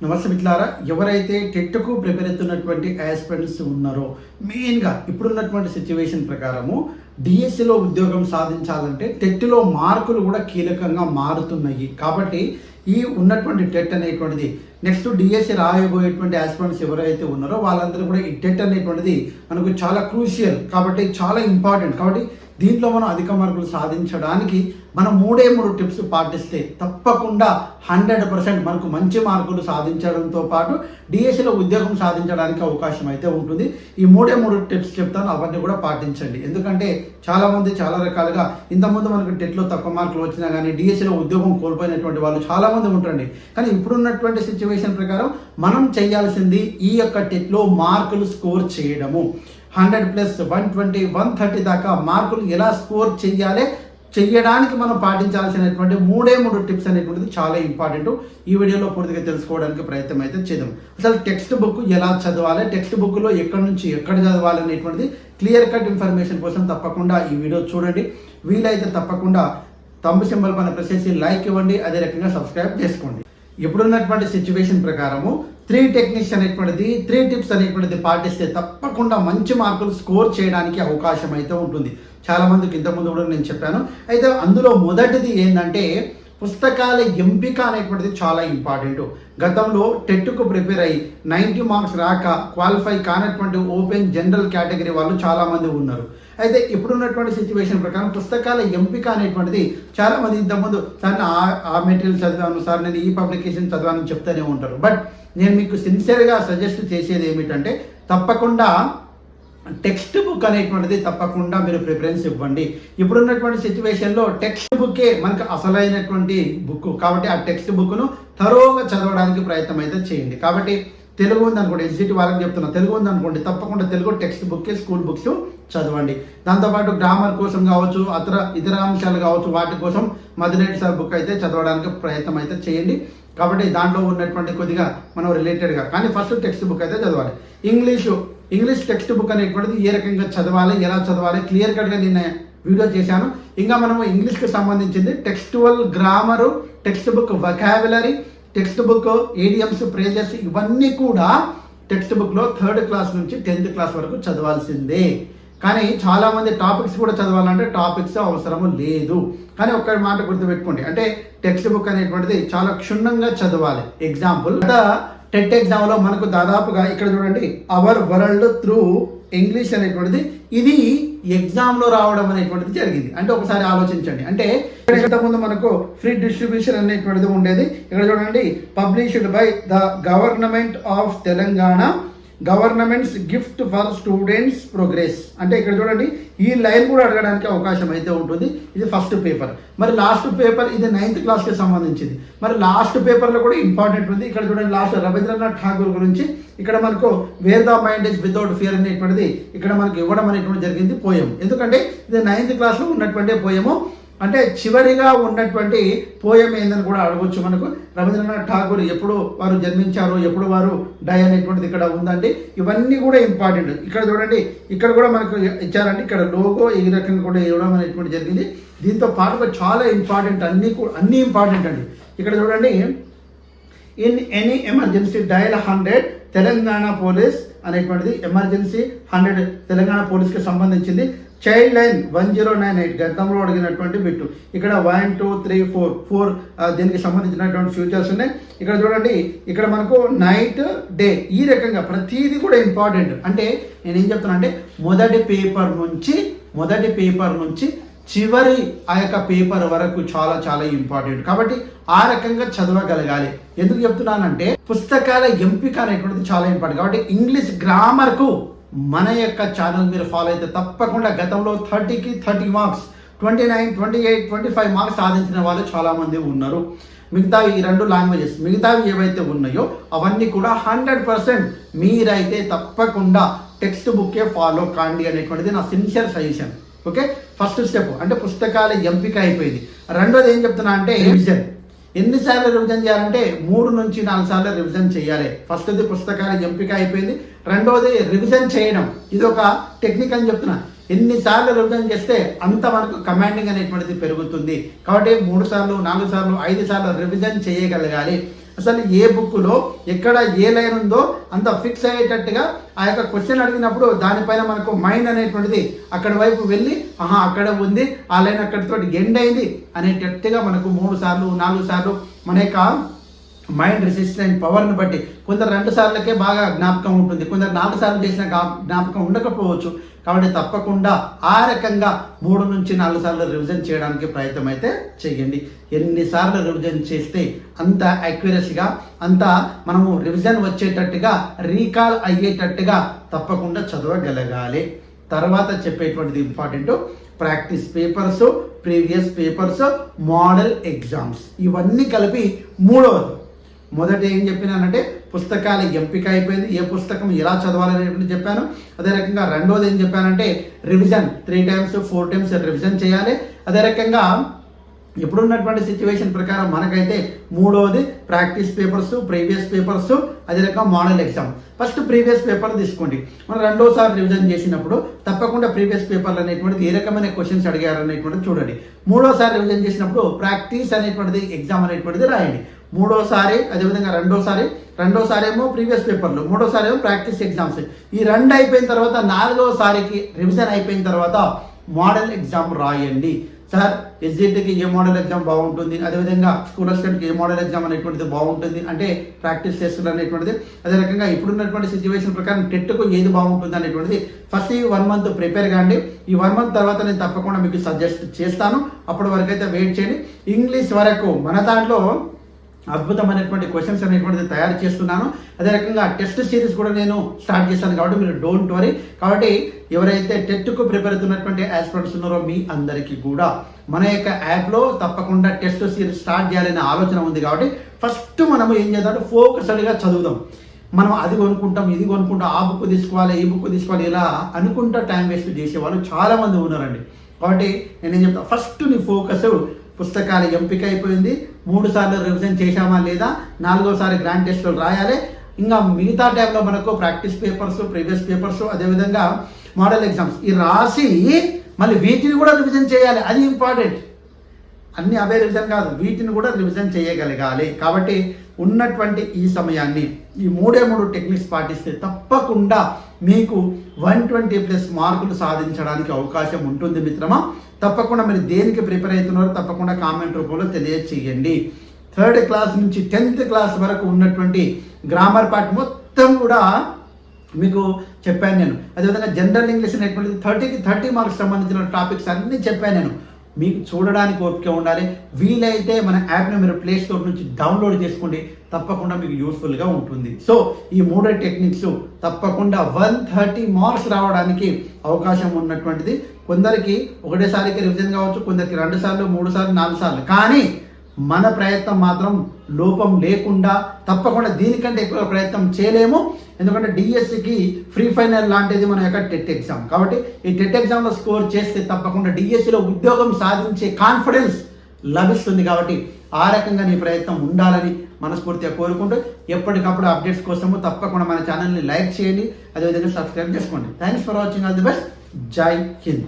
నమస్తే మిత్రులారా ఎవరైతే టెట్కు ప్రిపేర్ అవుతున్నటువంటి యాస్పిరెంట్స్ ఉన్నారో మెయిన్గా ఇప్పుడున్నటువంటి సిచ్యువేషన్ ప్రకారము డిఎస్సిలో ఉద్యోగం సాధించాలంటే టెట్లో మార్కులు కూడా కీలకంగా మారుతున్నాయి. కాబట్టి ఈ ఉన్నటువంటి టెట్ అనేటువంటిది నెక్స్ట్ డిఎస్సి రాయబోయేటువంటి ఆస్పిరెంట్స్ ఎవరైతే ఉన్నారో వాళ్ళందరూ కూడా ఈ టెట్ అనేటువంటిది మనకు చాలా క్రూషియల్ కాబట్టి చాలా ఇంపార్టెంట్ కాబట్టి దీంట్లో మనం అధిక మార్కులు సాధించడానికి మనం మూడే మూడు టిప్స్ పాటిస్తే తప్పకుండా హండ్రెడ్ పర్సెంట్ మనకు మంచి మార్కులు సాధించడంతో పాటు డిఎస్సిలో ఉద్యోగం సాధించడానికి అవకాశం అయితే ఉంటుంది. ఈ మూడే మూడు టిప్స్ చెప్తాను. అవన్నీ కూడా పాటించండి. ఎందుకంటే చాలామంది చాలా రకాలుగా ఇంతకుముందు మనకు టెట్లో తక్కువ మార్కులు వచ్చినా కానీ డిఎస్సిలో ఉద్యోగం కోల్పోయినటువంటి వాళ్ళు చాలామంది ఉంటండి కానీ ఇప్పుడున్నటువంటి సిచ్యువేషన్ ప్రకారం మనం చేయాల్సింది ఈ యొక్క టెట్లో మార్కులు స్కోర్ చేయడము. Hundred plus one twenty one thirty దాకా మార్కులు ఎలా స్కోర్ చేయాలి చేయడానికి మనం పాటించాల్సినటువంటి మూడే మూడు టిప్స్ అనేటువంటిది చాలా ఇంపార్టెంట్. ఈ వీడియోలో పూర్తిగా తెలుసుకోవడానికి ప్రయత్నం అయితే చేద్దాం. అసలు టెక్స్ట్ బుక్ ఎలా చదవాలి టెక్స్ట్ బుక్లో ఎక్కడి నుంచి ఎక్కడ చదవాలి అనేటువంటిది క్లియర్ కట్ ఇన్ఫర్మేషన్ కోసం తప్పకుండా ఈ వీడియో చూడండి. వీలైతే తప్పకుండా తమ్ము సింబల్ పైన ప్రెస్ చేసి లైక్ ఇవ్వండి అదే రకంగా సబ్స్క్రైబ్ చేసుకోండి. ఇప్పుడున్నటువంటి సిచ్యువేషన్ ప్రకారము త్రీ టెక్నిక్స్ అనేటువంటిది త్రీ టిప్స్ అనేటువంటిది పాటిస్తే తప్పకుండా మంచి మార్కులు స్కోర్ చేయడానికి అవకాశం అయితే ఉంటుంది. చాలామందికి ఇంతకుముందు కూడా నేను చెప్పాను. అయితే అందులో మొదటిది ఏంటంటే పుస్తకాల ఎంపిక అనేటువంటిది చాలా ఇంపార్టెంట్ గతంలో టెట్కు ప్రిపేర్ అయ్యి నైంటీ మార్క్స్ రాక క్వాలిఫై కానటువంటి ఓపెన్ జనరల్ కేటగిరీ వాళ్ళు చాలామంది ఉన్నారు. అయితే ఇప్పుడున్నటువంటి సిచ్యువేషన్ ప్రకారం పుస్తకాల ఎంపిక అనేటువంటిది చాలా మంది ఇంతకుముందు సార్ ఆ ఆ మెటీరియల్ చదివాను సార్ నేను ఈ పబ్లికేషన్ చదివాను చెప్తూనే ఉంటారు. బట్ నేను మీకు సిన్సియర్గా సజెస్ట్ చేసేది ఏమిటంటే తప్పకుండా టెక్స్ట్ బుక్ అనేటువంటిది తప్పకుండా మీరు ప్రిఫరెన్స్ ఇవ్వండి. ఇప్పుడున్నటువంటి సిచ్యువేషన్లో టెక్స్ట్ బుక్కే మనకు అసలైనటువంటి బుక్ కాబట్టి ఆ టెక్స్ట్ బుక్ను తరోగా చదవడానికి ప్రయత్నం అయితే చేయండి. కాబట్టి తెలుగు ఉందనుకోండి ఎన్సిటీ వాళ్ళకి చెప్తున్నా తెలుగు ఉంది అనుకోండి తప్పకుండా తెలుగు టెక్స్ట్ బుక్కే స్కూల్ బుక్స్ చదవండి. దాంతోపాటు గ్రామర్ కోసం కావచ్చు అతర ఇతర అంశాలు కావచ్చు వాటి కోసం మధురెడ్డి సార్ బుక్ అయితే చదవడానికి ప్రయత్నం అయితే చేయండి. కాబట్టి దాంట్లో ఉన్నటువంటి కొద్దిగా మనం రిలేటెడ్గా కానీ ఫస్ట్ టెక్స్ట్ బుక్ అయితే చదవాలి. ఇంగ్లీషు ఇంగ్లీష్ టెక్స్ట్ బుక్ అనేటువంటిది ఏ రకంగా చదవాలి ఎలా చదవాలి క్లియర్ కట్గా నేను వీడియో చేశాను. ఇంకా మనము ఇంగ్లీష్కి సంబంధించింది textual grammar text book vocabulary text book idioms phrases ఇవన్నీ కూడా టెక్స్ట్ బుక్లో థర్డ్ క్లాస్ నుంచి టెన్త్ క్లాస్ వరకు చదవాల్సిందే. కానీ చాలామంది టాపిక్స్ కూడా చదవాలంటే టాపిక్స్ అవసరము లేదు. కానీ ఒక్క మాట గుర్తుపెట్టుకోండి. అంటే టెక్స్ట్ బుక్ అనేటువంటిది చాలా క్షుణ్ణంగా చదవాలి. ఎగ్జాంపుల్ టెట్ ఎగ్జామ్లో మనకు దాదాపుగా ఇక్కడ చూడండి అవర్ వరల్డ్ త్రూ ఇంగ్లీష్ అనేటువంటిది ఇది ఎగ్జామ్లో రావడం అనేటువంటిది జరిగింది. అంటే ఒకసారి ఆలోచించండి. అంటే ముందు మనకు ఫ్రీ డిస్ట్రిబ్యూషన్ అనేటువంటిది ఉండేది. ఇక్కడ చూడండి published by the government of Telangana government's gift for students progress. అంటే ఇక్కడ చూడండి ఈ లైన్ కూడా అడగడానికి అవకాశం అయితే ఉంటుంది. ఇది ఫస్ట్ పేపర్. మరి లాస్ట్ పేపర్ ఇది నైన్త్ క్లాస్కి సంబంధించింది. మరి లాస్ట్ పేపర్లో కూడా ఇంపార్టెంట్ ఉంది. ఇక్కడ చూడండి లాస్ట్ రవీంద్రనాథ్ ఠాగూర్ గురించి. ఇక్కడ మనకు where the mind is without fear అనేటువంటిది ఇక్కడ మనకు ఇవ్వడం అనేటువంటి జరిగింది పోయం. ఎందుకంటే ఇది నైన్త్ క్లాస్లో ఉన్నటువంటి పోయము. అంటే చివరిగా ఉన్నటువంటి పోయం ఏందని కూడా అడగొచ్చు మనకు. రవీంద్రనాథ్ ఠాగూర్ ఎప్పుడు వారు జన్మించారు ఎప్పుడు వారు డై అనేటువంటిది ఇక్కడ ఉందండి. ఇవన్నీ కూడా ఇంపార్టెంట్ ఇక్కడ చూడండి ఇక్కడ కూడా మనకు ఇచ్చారండి. ఇక్కడ లోగో ఈ రకంగా కూడా ఇవ్వడం అనేటువంటి జరిగింది. దీంతో పాటుగా చాలా ఇంపార్టెంట్ అన్నీ కూడా అన్నీ ఇంపార్టెంట్ అండి. ఇక్కడ చూడండి in any emergency dial hundred Telangana police అనేటువంటిది ఎమర్జెన్సీ హండ్రెడ్ తెలంగాణ పోలీస్కి సంబంధించింది. Child line one zero nine eight గతంలో అడిగినటువంటి బిట్టు. ఇక్కడ one two three four four దీనికి సంబంధించినటువంటి ఫ్యూచర్స్ ఉన్నాయి. ఇక్కడ చూడండి ఇక్కడ మనకు నైట్ డే ఈ రకంగా ప్రతిదీ కూడా ఇంపార్టెంట్ అంటే నేను ఏం చెప్తున్నా అంటే మొదటి పేపర్ నుంచి మొదటి పేపర్ నుంచి చివరి ఆ యొక్క పేపర్ వరకు చాలా చాలా ఇంపార్టెంట్ కాబట్టి ఆ రకంగా చదవగలగాలి. ఎందుకు చెప్తున్నానంటే పుస్తకాల ఎంపిక అనేటువంటిది చాలా ఇంపార్టెంట్ కాబట్టి ఇంగ్లీష్ గ్రామర్కు మన యొక్క ఛానల్ మీరు ఫాలో అయితే తప్పకుండా గతంలో థర్టీకి thirty marks twenty nine twenty eight twenty five marks సాధించిన వాళ్ళు చాలామంది ఉన్నారు. మిగతావి ఈ రెండు లాంగ్వేజెస్ మిగతావి ఏవైతే ఉన్నాయో అవన్నీ కూడా హండ్రెడ్ పర్సెంట్ మీరైతే తప్పకుండా టెక్స్ట్ బుక్కే ఫాలో కాండి అనేటువంటిది నా sincere suggestion okay first step అంటే పుస్తకాల ఎంపిక అయిపోయింది. రెండోది ఏం చెప్తున్నా అంటే రివిజన్ ఎన్నిసార్లు రివిజన్ చేయాలంటే మూడు నుంచి నాలుగు సార్లు రివిజన్ చేయాలి. ఫస్ట్ది పుస్తకాల ఎంపిక అయిపోయింది. రెండవది రివిజన్ చేయడం. ఇది ఒక టెక్నిక్ అని చెప్తున్నా. ఎన్నిసార్లు రివిజన్ చేస్తే అంత మనకు కమాండింగ్ అనేటువంటిది పెరుగుతుంది. కాబట్టి మూడు సార్లు నాలుగు సార్లు ఐదు సార్లు రివిజన్ చేయగలగాలి. అసలు ఏ బుక్లో ఎక్కడ ఏ లైన్ ఉందో అంత ఫిక్స్ అయ్యేటట్టుగా ఆ యొక్క క్వశ్చన్ అడిగినప్పుడు దానిపైన మనకు మైండ్ అనేటువంటిది అక్కడి వైపు వెళ్ళి ఆహా అక్కడ ఉంది ఆ లైన్ అక్కడితో ఎండ్ అయింది అనేటట్టుగా మనకు మూడు సార్లు నాలుగు సార్లు మన యొక్క మైండ్ రెసిస్టెంట్ పవర్ని బట్టి కొందరు రెండు సార్లకే బాగా జ్ఞాపకం ఉంటుంది. కొందరు నాలుగు సార్లు చేసిన జ్ఞాపకం ఉండకపోవచ్చు. కాబట్టి తప్పకుండా ఆ రకంగా మూడు నుంచి నాలుగు సార్లు రివిజన్ చేయడానికి ప్రయత్నం అయితే చేయండి. ఎన్నిసార్లు రివిజన్ చేస్తే అంత అక్యురసీగా అంత మనము రివిజన్ వచ్చేటట్టుగా రీకాల్ అయ్యేటట్టుగా తప్పకుండా చదవగలగాలి. తర్వాత చెప్పేటువంటిది important practice papers previous papers model exams. ఇవన్నీ కలిపి మూడవది. మొదట ఏం చెప్పినానంటే పుస్తకాల ఎంపిక అయిపోయింది. ఏ పుస్తకం ఎలా చదవాలని చెప్పాను. అదే రకంగా రెండోది ఏం చెప్పానంటే revision three times four times revision చేయాలి. అదే రకంగా ఇప్పుడున్నటువంటి సిచ్యువేషన్ ప్రకారం మనకైతే మూడవది ప్రాక్టీస్ పేపర్స్ ప్రీవియస్ పేపర్స్ అదే రకం model exam first previous paper తీసుకోండి. మనం రెండోసారి రివిజన్ చేసినప్పుడు తప్పకుండా ప్రీవియస్ పేపర్లు అనేటువంటిది ఏ రకమైన క్వశ్చన్స్ అడిగారు అనేటువంటిది చూడండి. మూడోసారి రివిజన్ చేసినప్పుడు ప్రాక్టీస్ అనేటువంటిది ఎగ్జామ్ అనేటువంటిది రాయండి. మూడోసారి అదేవిధంగా రెండోసారి రెండోసారి ఏమో ప్రీవియస్ పేపర్లు మూడోసారి ఏమో ప్రాక్టీస్ ఎగ్జామ్స్. ఈ రెండు అయిపోయిన తర్వాత నాలుగోసారికి రివిజన్ అయిపోయిన తర్వాత మోడల్ ఎగ్జామ్ రాయండి. సార్ ఎస్జిటికి ఏ మోడల్ ఎగ్జామ్ బాగుంటుంది? అదేవిధంగా స్కూల్ అసిస్టెంట్కి ఏ మోడల్ ఎగ్జామ్ అనేటువంటిది బాగుంటుంది? అంటే ప్రాక్టీస్ చేస్తున్నారు అనేటువంటిది. అదే రకంగా ఇప్పుడున్నటువంటి సిచ్యువేషన్ ప్రకారం టెట్కు ఏది బాగుంటుంది అనేటువంటిది ఫస్ట్ ఈ వన్ మంత్ ప్రిపేర్ కాండి. ఈ వన్ మంత్ తర్వాత నేను తప్పకుండా మీకు సజెస్ట్ చేస్తాను. అప్పటి వరకు అయితే వెయిట్ చేయండి. ఇంగ్లీష్ వరకు మన దాంట్లో అద్భుతమైనటువంటి క్వశ్చన్స్ అనేటువంటిది తయారు చేస్తున్నాను. అదే రకంగా టెస్ట్ సిరీస్ కూడా నేను స్టార్ట్ చేశాను కాబట్టి మీరు డోంట్ వరీ కాబట్టి ఎవరైతే టెట్కు ప్రిపేర్ అవుతున్నటువంటి ఆస్పిరెంట్స్ ఉన్నారో మీ అందరికీ కూడా మన యొక్క యాప్లో తప్పకుండా టెస్ట్ సిరీస్ స్టార్ట్ చేయాలనే ఆలోచన ఉంది కాబట్టి ఫస్ట్ మనము ఏం చేద్దాం ఫోకస్డ్గా చదువుదాం. మనం అది కొనుక్కుంటాం ఇది కొనుక్కుంటాం ఆ బుక్ తీసుకోవాలి ఈ బుక్ తీసుకోవాలి ఇలా అనుకుంటా టైం వేస్ట్ చేసేవాళ్ళు చాలామంది ఉన్నారండి. కాబట్టి నేనేం చెప్తా ఫస్ట్ నీ ఫోకస్ పుస్తకాల ఎంపిక అయిపోయింది. మూడు సార్లు రివిజన్ చేశామా లేదా? నాలుగోసారి గ్రాండ్ టెస్ట్లు రాయాలి. ఇంకా మిగతా టైంలో మనకు ప్రాక్టీస్ పేపర్స్ ప్రీవియస్ పేపర్స్ అదేవిధంగా మోడల్ ఎగ్జామ్స్ ఈ రాసి మళ్ళీ వీటిని కూడా రివిజన్ చేయాలి. అది ఇంపార్టెంట్ అన్ని అవే రివిజన్ కాదు. వీటిని కూడా రివిజన్ చేయగలగాలి. కాబట్టి ఉన్నటువంటి ఈ సమయాన్ని ఈ మూడే మూడు టెక్నిక్స్ పాటిస్తే తప్పకుండా మీకు వన్ ట్వంటీ ప్లస్ మార్కులు సాధించడానికి అవకాశం ఉంటుంది మిత్రమా. తప్పకుండా మీరు దేనికి ప్రిపేర్ అవుతున్నారో తప్పకుండా కామెంట్ రూపంలో తెలియచేయండి. థర్డ్ క్లాస్ నుంచి టెన్త్ క్లాస్ వరకు ఉన్నటువంటి గ్రామర్ పార్ట్ మొత్తం కూడా మీకు చెప్పాను నేను. అదేవిధంగా జనరల్ ఇంగ్లీష్ అనేటువంటిది థర్టీకి థర్టీ మార్క్స్ సంబంధించిన టాపిక్స్ అన్నీ చెప్పాను నేను. మీకు చూడడానికి ఓపిక ఉండాలి. వీలైతే మన యాప్ని మీరు ప్లే స్టోర్ నుంచి డౌన్లోడ్ చేసుకోండి. తప్పకుండా మీకు యూస్ఫుల్గా ఉంటుంది. సో ఈ మూడో టెక్నిక్స్ తప్పకుండా వన్ థర్టీ మార్క్స్ రావడానికి అవకాశం ఉన్నటువంటిది. కొందరికి ఒకటేసారికి రివిజన్ కావచ్చు కొందరికి రెండు సార్లు మూడు సార్లు నాలుగు సార్లు. కానీ మన ప్రయత్నం మాత్రం లోపం లేకుండా తప్పకుండా దీనికంటే ఎక్కువ ప్రయత్నం చేయలేము. ఎందుకంటే డిఎస్సికి ఫ్రీ ఫైనల్ లాంటిది మన యొక్క టెట్ ఎగ్జామ్ కాబట్టి ఈ టెట్ ఎగ్జామ్లో స్కోర్ చేస్తే తప్పకుండా డిఎస్సిలో ఉద్యోగం సాధించే కాన్ఫిడెన్స్ లభిస్తుంది కాబట్టి ఆ రకంగా నీ ప్రయత్నం ఉండాలని మనస్ఫూర్తిగా కోరుకుంటూ ఎప్పటికప్పుడు అప్డేట్స్ కోసము తప్పకుండా మన ఛానల్ని లైక్ చేయండి. అదేవిధంగా సబ్స్క్రైబ్ చేసుకోండి. Thanks for watching all the best Jai Hind